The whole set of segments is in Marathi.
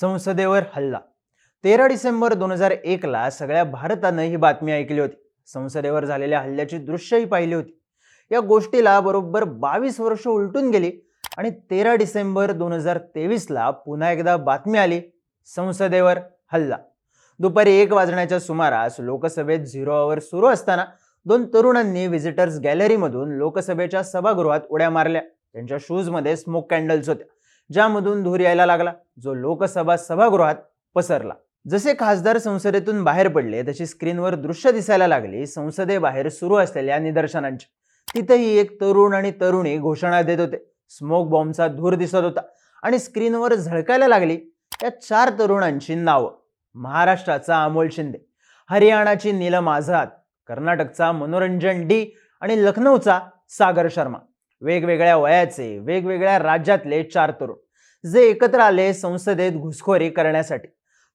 संसदेवर हल्ला. तेरा डिसेंबर दोन हजार एकला सगळ्या भारतानं ही बातमी ऐकली होती. संसदेवर झालेल्या हल्ल्याची दृश्यही पाहिली होती. या गोष्टीला बरोबर बावीस वर्ष उलटून गेली आणि तेरा डिसेंबर दोन हजार तेवीसला पुन्हा एकदा बातमी आली संसदेवर हल्ला. दुपारी एक वाजण्याच्या सुमारास लोकसभेत झिरो आवर सुरू असताना दोन तरुणांनी व्हिजिटर्स गॅलरीमधून लोकसभेच्या सभागृहात उड्या मारल्या. त्यांच्या शूजमध्ये स्मोक कॅन्डल्स होत्या. ज्यामधून धूर यायला लागला जो लोकसभा सभागृहात पसरला. जसे खासदार संसदेतून बाहेर पडले तशी स्क्रीनवर दृश्य दिसायला लागली. संसदेबाहेर सुरू असलेल्या निदर्शनांची. तिथेही एक तरुण आणि तरुणी घोषणा देत होते. स्मोक बॉम्बचा धूर दिसत होता आणि स्क्रीनवर झळकायला लागली त्या चार तरुणांची नावं. महाराष्ट्राचा अमोल शिंदे हरियाणाची नीलम आझाद कर्नाटकचा मनोरंजन डी आणि लखनौचा सागर शर्मा. वेगवेगळ्या वयाचे वेगवेगळ्या राज्यातले चार तरुण जे एकत्र आले संसदेत घुसखोरी करण्यासाठी.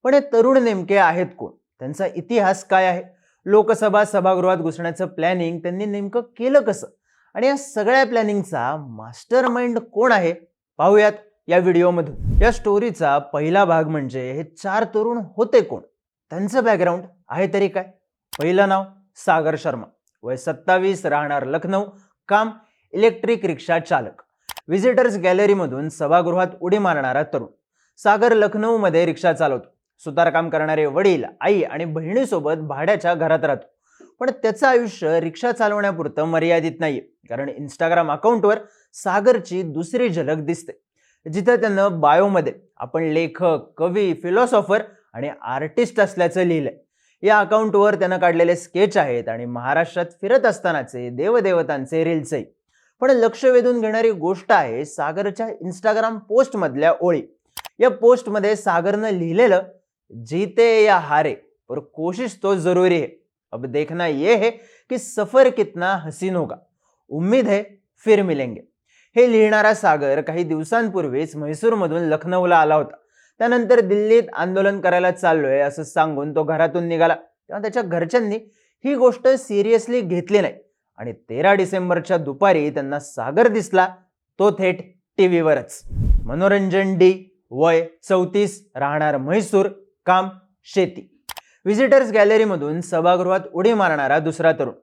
पण हे तरुण नेमके आहेत कोण? त्यांचा इतिहास काय आहे? लोकसभा सभागृहात घुसण्याचं प्लॅनिंग त्यांनी नेमकं केलं कसं? आणि या सगळ्या प्लॅनिंगचा मास्टर माइंड कोण आहे? पाहूयात या व्हिडिओमधून. या स्टोरीचा पहिला भाग म्हणजे हे चार तरुण होते कोण? त्यांचं बॅकग्राऊंड आहे तरी काय? पहिलं नाव सागर शर्मा. वय सत्तावीस राहणार लखनौ. काम इलेक्ट्रिक रिक्षा चालक. व्हिजिटर्स गॅलरीमधून सभागृहात उडी मारणारा तरुण. सागर लखनौमध्ये रिक्षा चालवतो. सुतारकाम करणारे वडील आई आणि बहिणीसोबत भाड्याच्या घरात राहतो. पण त्याचं आयुष्य रिक्षा चालवण्यापुरतं मर्यादित नाहीये. कारण इंस्टाग्राम अकाउंटवर सागरची दुसरी झलक दिसते. जिथं त्यानं बायोमध्ये आपण लेखक कवी फिलॉसॉफर आणि आर्टिस्ट असल्याचं लिहिलंय. या अकाउंटवर त्यानं काढलेले स्केच आहेत आणि महाराष्ट्रात फिरत असतानाचे देवदेवतांचे रील्सही पण लक्ष वेधून घेणारी गोष्ट आहे सागरच्या इंस्टाग्राम पोस्टमधल्या ओळी. या पोस्टमध्ये सागरनं लिहिलेलं जीते या हारे पर कोशिश तो जरूरी है. अब देखना ये है कि सफर कितना हसीन होगा. उम्मीद है फिर मिलेंगे. हे लिहिणारा सागर काही दिवसांपूर्वीच म्हैसूरमधून लखनौला आला होता. त्यानंतर दिल्लीत आंदोलन करायला चाललोय असं सांगून तो घरातून निघाला. तेव्हा त्याच्या घरच्यांनी ही गोष्ट सिरियसली घेतली नाही. आणि तेरा डिसेंबरच्या दुपारी त्यांना सागर दिसला तो थेट टीव्हीवरच. मनोरंजन डी वय चौतीस राहणार म्हैसूर काम शेती. व्हिजिटर्स गॅलरीमधून सभागृहात उडी मारणारा दुसरा तरुण.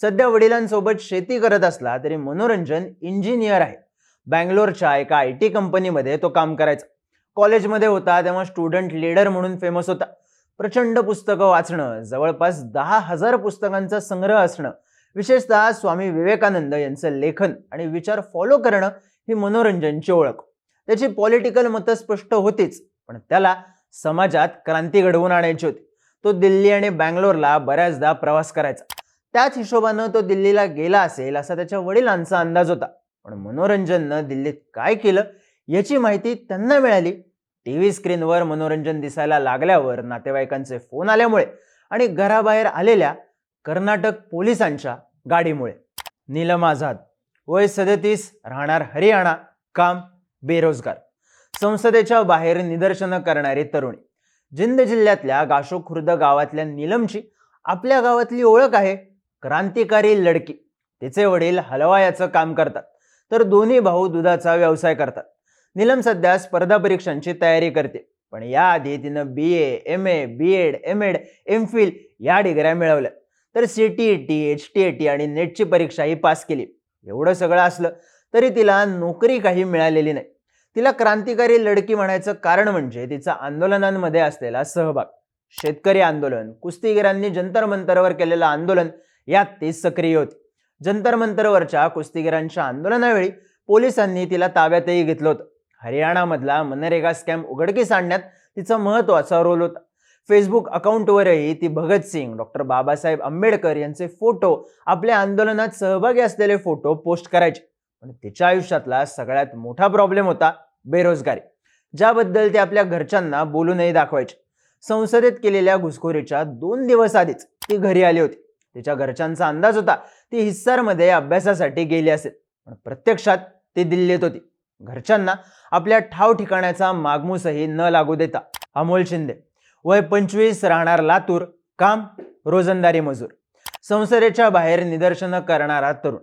सध्या वडिलांसोबत शेती करत असला तरी मनोरंजन इंजिनियर आहे. बँगलोरच्या एका आय टी कंपनीमध्ये तो काम करायचा. कॉलेजमध्ये होता तेव्हा स्टुडंट लीडर म्हणून फेमस होता. प्रचंड पुस्तकं वाचणं जवळपास दहा हजार पुस्तकांचा संग्रह असणं विशेषतः स्वामी विवेकानंद यांचं लेखन आणि विचार फॉलो करणं ही मनोरंजनची ओळख. त्याची पॉलिटिकल मतं स्पष्ट होतीच पण त्याला समाजात क्रांती घडवून आणायची होती. तो दिल्ली आणि बँगलोरला बऱ्याचदा प्रवास करायचा. त्याच हिशोबानं तो दिल्लीला गेला असेल असा त्याच्या वडिलांचा अंदाज होता. पण मनोरंजननं दिल्लीत काय केलं याची माहिती त्यांना मिळाली. टी व्ही स्क्रीनवर मनोरंजन दिसायला लागल्यावर नातेवाईकांचे फोन आल्यामुळे आणि घराबाहेर आलेल्या कर्नाटक पोलिसांच्या गाडीमुळे. नीलम आझाद. वय सदतीस राहणार हरियाणा. काम बेरोजगार. संसदेच्या बाहेर निदर्शनं करणारी तरुणी. जिंद जिल्ह्यातल्या गाशो खुर्द गावातल्या नीलमची आपल्या गावातली ओळख आहे. क्रांतिकारी लडकी. तिचे वडील हलवायाचं काम करतात. तर दोन्ही भाऊ दुधाचा व्यवसाय करतात. नीलम सध्या स्पर्धा परीक्षांची तयारी करते. पण याआधी तिनं B A M A B Ed M Ed M Phil या डिग्र्या मिळवल्या. तर C T E T H T A T आणि नेटची परीक्षाही पास केली. एवढं सगळं असलं तरी तिला नोकरी काही मिळालेली नाही. तिला क्रांतिकारी लडकी म्हणायचं कारण म्हणजे तिचा आंदोलनांमध्ये असलेला सहभाग. शेतकरी आंदोलन कुस्तीगिरांनी जंतर मंतरवर केलेलं आंदोलन यात ती सक्रिय होती. जंतर मंतरवरच्या कुस्तीगिरांच्या आंदोलनावेळी पोलिसांनी तिला ताब्यातही घेतलं होतं. हरियाणामधला मनरेगा स्कॅम उघडकीस आणण्यात तिचा महत्त्वाचा रोल होता. फेसबुक अकाउंटवरही ती भगतसिंग डॉक्टर बाबासाहेब आंबेडकर यांचे फोटो आपल्या आंदोलनात सहभागी असलेले फोटो पोस्ट करायचे. पण तिच्या आयुष्यातला सगळ्यात मोठा प्रॉब्लेम होता बेरोजगारी. ज्याबद्दल ते आपल्या घरच्यांना बोलूनही दाखवायचे. संसदेत केलेल्या घुसखोरीच्या दोन दिवस आधीच ती घरी आली होती. तिच्या घरच्यांचा अंदाज होता ती हिस्सारमध्ये अभ्यासासाठी गेली असेल. पण प्रत्यक्षात ती दिल्लीत होती. घरच्यांना आपल्या ठाव ठिकाण्याचा मागमूसही न लागू देता. अमोल शिंदे वय पंचवीस राहणार लातूर काम रोजंदारी मजूर. संसदेच्या बाहेर निदर्शनं करणारा तरुण.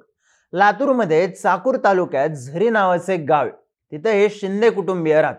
लातूरमध्ये चाकूर तालुक्यात झरी नावाचे गाव तिथं हे शिंदे कुटुंबीय राहत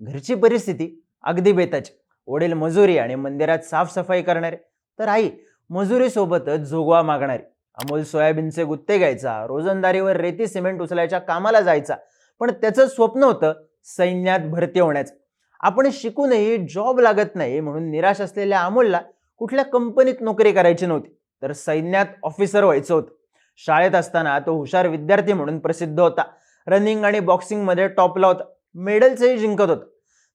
घरची परिस्थिती अगदी बेताची. वडील मजुरी आणि मंदिरात साफसफाई करणारे. तर आई मजुरीसोबतच जोगवा मागणारी. अमोल सोयाबीनचे गुत्ते घ्यायचा रोजंदारीवर रेती सिमेंट उचलायच्या कामाला जायचा. पण त्याचं स्वप्न होतं सैन्यात भरती होण्याचं. आपण शिकूनही जॉब लागत नाही म्हणून निराश असलेल्या अमोलला कुठल्या कंपनीत नोकरी करायची नव्हती तर सैन्यात ऑफिसर व्हायचं होतं. शाळेत असताना तो हुशार विद्यार्थी म्हणून प्रसिद्ध होता. रनिंग आणि बॉक्सिंगमध्ये टॉपला होता. मेडल्सही जिंकत होता.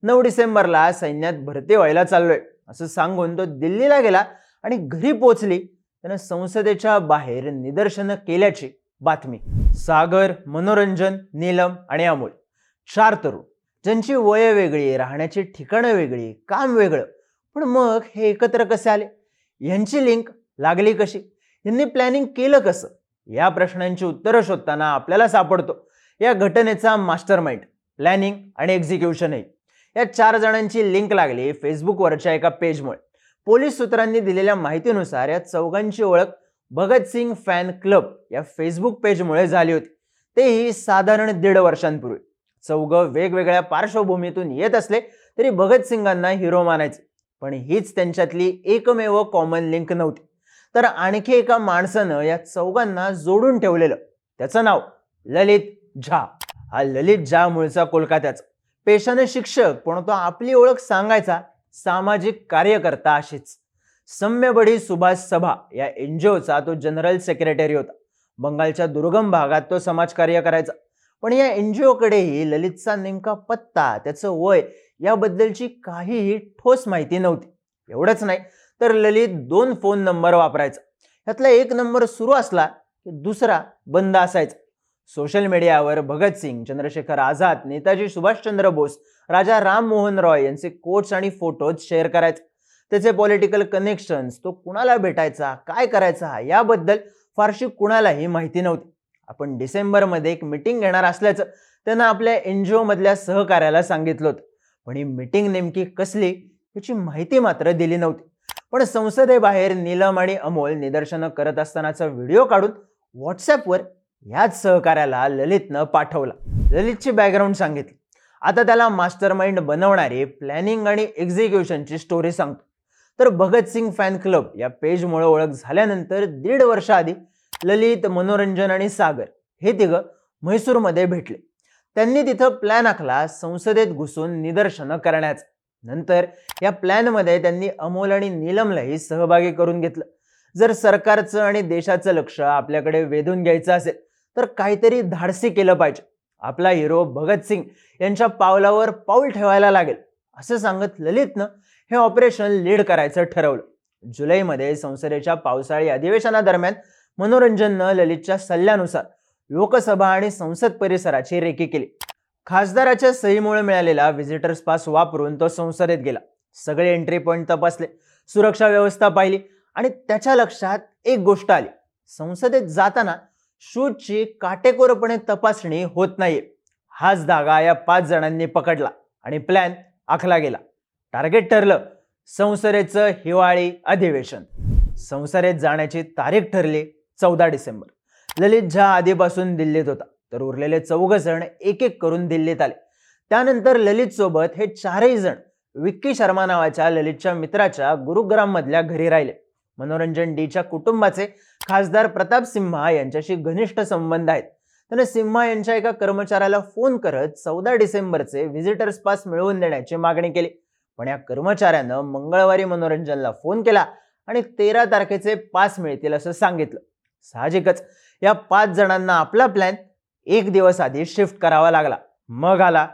नऊ डिसेंबरला सैन्यात भरती व्हायला चाललोय. असं सांगून तो दिल्लीला गेला आणि घरी पोचली त्यानं संसदेच्या बाहेर निदर्शनं केल्याची बातमी. सागर मनोरंजन नीलम आणि अमोल. चार तरुण. ज्यांची वय वेगळी राहण्याची ठिकाणं वेगळी काम वेगळं. पण मग हे एकत्र कसे आले? यांची लिंक लागली कशी? यांनी प्लॅनिंग केलं कसं? या प्रश्नांची उत्तरं शोधताना आपल्याला सापडतो. या घटनेचा मास्टर माइंड प्लॅनिंग आणि एक्झिक्युशनही या चार जणांची लिंक लागली फेसबुकवरच्या एका पेजमुळे पोलीस सूत्रांनी दिलेल्या माहितीनुसार या चौघांची ओळख भगतसिंग फॅन क्लब या फेसबुक पेजमुळे झाली होती. तेही साधारण दीड वर्षांपूर्वी. चौघं वेगवेगळ्या पार्श्वभूमीतून येत असले तरी भगतसिंगांना हिरो मानायचे. पण हीच त्यांच्यातली एकमेव कॉमन लिंक नव्हती. तर आणखी एका माणसानं या चौघांना जोडून ठेवलेलं. त्याचं नाव ललित झा. हा ललित झा मूळचा कोलकात्याचा. पेशाने शिक्षक पण तो आपली ओळख सांगायचा सामाजिक कार्यकर्ता अशीच. सम्यबडी सुभाष सभा या एनजीओचा तो जनरल सेक्रेटरी होता. बंगालच्या दुर्गम भागात तो समाजकार्य करायचा. पण या एन जी ओकडेही ललितचा नेमका पत्ता त्याचं वय याबद्दलची काहीही ठोस माहिती नव्हती. एवढंच नाही तर ललित दोन फोन नंबर वापरायचा. यातला एक नंबर सुरू असला की दुसरा बंद असायचा. सोशल मीडियावर भगतसिंग चंद्रशेखर आझाद नेताजी सुभाषचंद्र बोस राजा राम मोहन रॉय यांचे कोट्स आणि फोटोज शेअर करायचे. त्याचे पॉलिटिकल कनेक्शन्स तो कुणाला भेटायचा काय करायचा याबद्दल फारशी कुणालाही माहिती नव्हती. आपण डिसेंबरमध्ये एक मिटिंग घेणार असल्याचं त्यांना आपल्या एन जी मधल्या सहकार्याला सांगितलं होतं. पण ही मिटिंग नेमकी कसली याची माहिती मात्र दिली नव्हती. पण संसदेबाहेर नीलम आणि अमोल निदर्शनं करत असतानाचा व्हिडिओ काढून व्हॉट्सॲपवर याच सहकार्याला ललितनं पाठवला. ललितची बॅकग्राऊंड सांगितली. आता त्याला मास्टर माइंड बनवणारी प्लॅनिंग आणि एक्झिक्युशनची स्टोरी सांगतो. तर भगतसिंग फॅन क्लब या पेजमुळे ओळख झाल्यानंतर दीड वर्ष आधी ललित मनोरंजन आणि सागर हे तिघं म्हैसूरमध्ये भेटले. त्यांनी तिथं प्लॅन आखला संसदेत घुसून निदर्शनं करण्याचा. नंतर या प्लॅनमध्ये त्यांनी अमोल आणि नीलमलाही सहभागी करून घेतलं. जर सरकारचं आणि देशाचं लक्ष आपल्याकडे वेधून घ्यायचं असेल तर काहीतरी धाडसी केलं पाहिजे. आपला हिरो भगतसिंग यांच्या पावलावर पाऊल ठेवायला लागेल असं सांगत ललितनं हे ऑपरेशन लीड करायचं ठरवलं. जुलैमध्ये संसदेच्या पावसाळी अधिवेशनादरम्यान मनोरंजननं ललितच्या सल्ल्यानुसार लोकसभा आणि संसद परिसराची रेकी केली. खासदाराच्या सहीमुळे मिळालेला व्हिजिटर्स पास वापरून तो संसदेत गेला. सगळे एंट्री पॉईंट तपासले. सुरक्षा व्यवस्था पाहिली आणि त्याच्या लक्षात एक गोष्ट आली. संसदेत जाताना शूजची काटेकोरपणे तपासणी होत नाहीये. हाच धागा या पाच जणांनी पकडला आणि प्लॅन आखला गेला. टार्गेट ठरलं संसदेचं हिवाळी अधिवेशन. संसदेत जाण्याची तारीख ठरली. चौदा डिसेंबर. ललित झा आधीपासून दिल्लीत होता तर उरलेले चौघ जण एक एक करून दिल्लीत आले. त्यानंतर ललित सोबत हे चारही जण विक्की शर्मा नावाच्या ललितच्या मित्राच्या गुरुग्राममधल्या घरी राहिले. मनोरंजन डीच्या कुटुंबाचे खासदार प्रताप सिम्हा यांच्याशी घनिष्ठ संबंध आहेत. त्याने सिम्हा यांच्या एका कर्मचाऱ्याला फोन करत चौदा डिसेंबरचे व्हिजिटर्स पास मिळवून देण्याची मागणी केली. पण या कर्मचाऱ्यानं मंगळवारी मनोरंजनला फोन केला आणि तेरा तारखेचे पास मिळतील असं सांगितलं. साहजिकच. या पाच जणांना आपला प्लॅन एक दिवस आधी शिफ्ट करावा लागला. मग आला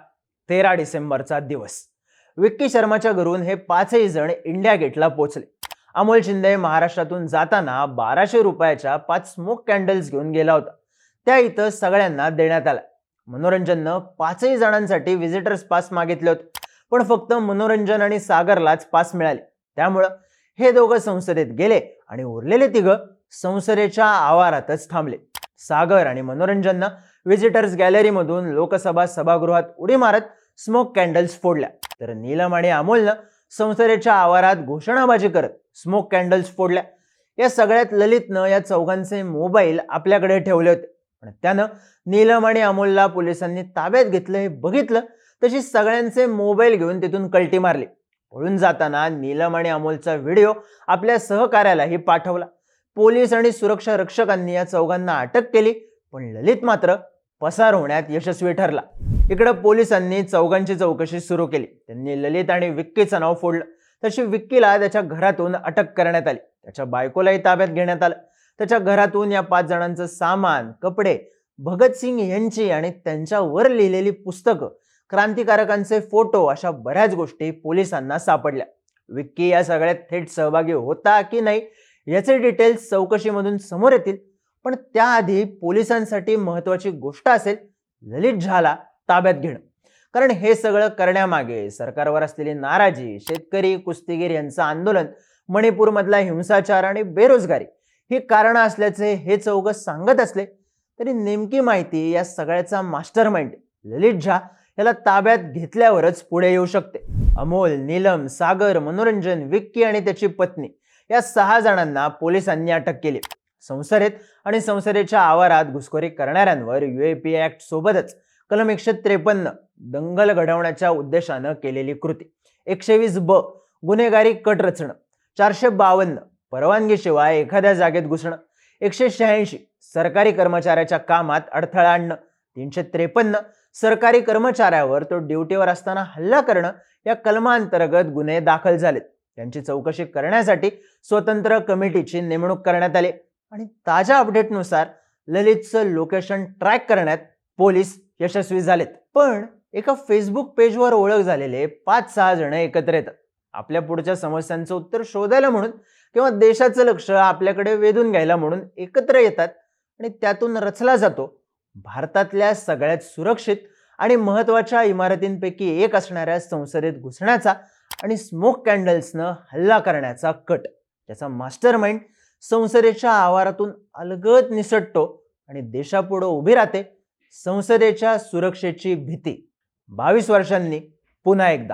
तेरा डिसेंबरचा दिवस. विक्की शर्माच्या घरून हे पाचही जण इंडिया गेटला पोचले अमोल शिंदे महाराष्ट्रातून जाताना बाराशे रुपयाच्या पाच स्मोक कॅन्डल्स घेऊन गेला होता. त्या इथं सगळ्यांना देण्यात आला. मनोरंजननं पाचही जणांसाठी व्हिजिटर्स पास मागितले होते. पण फक्त मनोरंजन आणि सागरलाच पास मिळाले. त्यामुळं हे दोघं संसदेत गेले आणि उरलेले तिघं संसदेच्या आवारातच थांबले. सागर आणि मनोरंजननं व्हिजिटर्स गॅलरीमधून लोकसभा सभागृहात उडी मारत स्मोक कॅन्डल्स फोडल्या. तर नीलम आणि अमोलनं संसदेच्या आवारात घोषणाबाजी करत स्मोक कॅन्डल्स फोडल्या. या सगळ्यात ललितनं या चौघांचे मोबाईल आपल्याकडे ठेवले होते. पण त्यानं नीलम आणि अमोलला पोलिसांनी ताब्यात घेतलं हे बघितलं तशी सगळ्यांचे मोबाईल घेऊन तिथून कल्टी मारली. पळून जाताना नीलम आणि अमोलचा व्हिडिओ आपल्या सहकार्यालाही पाठवला. पोलीस आणि सुरक्षा रक्षकांनी या चौघांना अटक केली पण ललित मात्र पसार होण्यात यशस्वी ठरला. इकडं पोलिसांनी चौघांची चौकशी सुरू केली. त्यांनी ललित आणि विक्कीचं नाव फोडलं. तशी विक्कीला त्याच्या घरातून अटक करण्यात आली. त्याच्या बायकोलाही ताब्यात घेण्यात आलं. त्याच्या घरातून या पाच जणांचं सामान कपडे भगतसिंग यांची आणि त्यांच्यावर लिहिलेली पुस्तकं क्रांतिकारकांचे फोटो अशा बऱ्याच गोष्टी पोलिसांना सापडल्या. विक्की या सगळ्यात थेट सहभागी होता की नाही याचे डिटेल्स चौकशीमधून समोर येतील. पण त्याआधी पोलिसांसाठी महत्वाची गोष्ट असेल ललित झाला ताब्यात घेणं. कारण हे सगळं करण्यामागे सरकारवर असलेली नाराजी शेतकरी कुस्तीगीर यांचं आंदोलन मणिपूरमधला हिंसाचार आणि बेरोजगारी ही कारणं असल्याचे हे चौघ सांगत असले तरी नेमकी माहिती या सगळ्याचा मास्टर माइंड ललित झा याला ताब्यात घेतल्यावरच पुढे येऊ शकते. अमोल नीलम सागर मनोरंजन विक्की आणि त्याची पत्नी. या सहा जणांना पोलिसांनी अटक केली. संसदेत आणि संसदेच्या आवारात घुसखोरी करणाऱ्यांवर युएपी ऍक्ट सोबतच कलम एकशे त्रेपन्न दंगल घडवण्याच्या उद्देशानं केलेली कृती. एकशे वीस ब गुन्हेगारी कट रचणं. चारशे बावन्न परवानगीशिवाय एखाद्या जागेत घुसणं. एकशे शहाऐंशी सरकारी कर्मचाऱ्याच्या कामात अडथळा आणणं. तीनशे त्रेपन्न सरकारी कर्मचाऱ्यावर तो ड्युटीवर असताना हल्ला करणं या कलमांतर्गत गुन्हे दाखल झालेत. यांची चौकशी करण्यासाठी स्वतंत्र कमिटीची नेमणूक करण्यात आली. आणि ताज्या अपडेटनुसार ललितचं लोकेशन ट्रॅक करण्यात पोलीस यशस्वी झालेत. पण एका फेसबुक पेजवर ओळख झालेले पाच सहा जण एकत्र येतात. आपल्या पुढच्या समस्यांचं उत्तर शोधायला म्हणून किंवा देशाचं लक्ष आपल्याकडे वेधून घ्यायला म्हणून एकत्र येतात आणि त्यातून रचला जातो. भारतातल्या सगळ्यात सुरक्षित आणि महत्त्वाच्या इमारतींपैकी एक असणाऱ्या संसदेत घुसण्याचा आणि स्मोक कॅन्डल्सनं हल्ला करण्याचा कट. त्याचा मास्टर माइंड संसदेच्या आवारातून अलगद निसटतो आणि देशापुढं उभी राहते संसदेच्या सुरक्षेची भीती. बावीस वर्षांनी पुन्हा एकदा.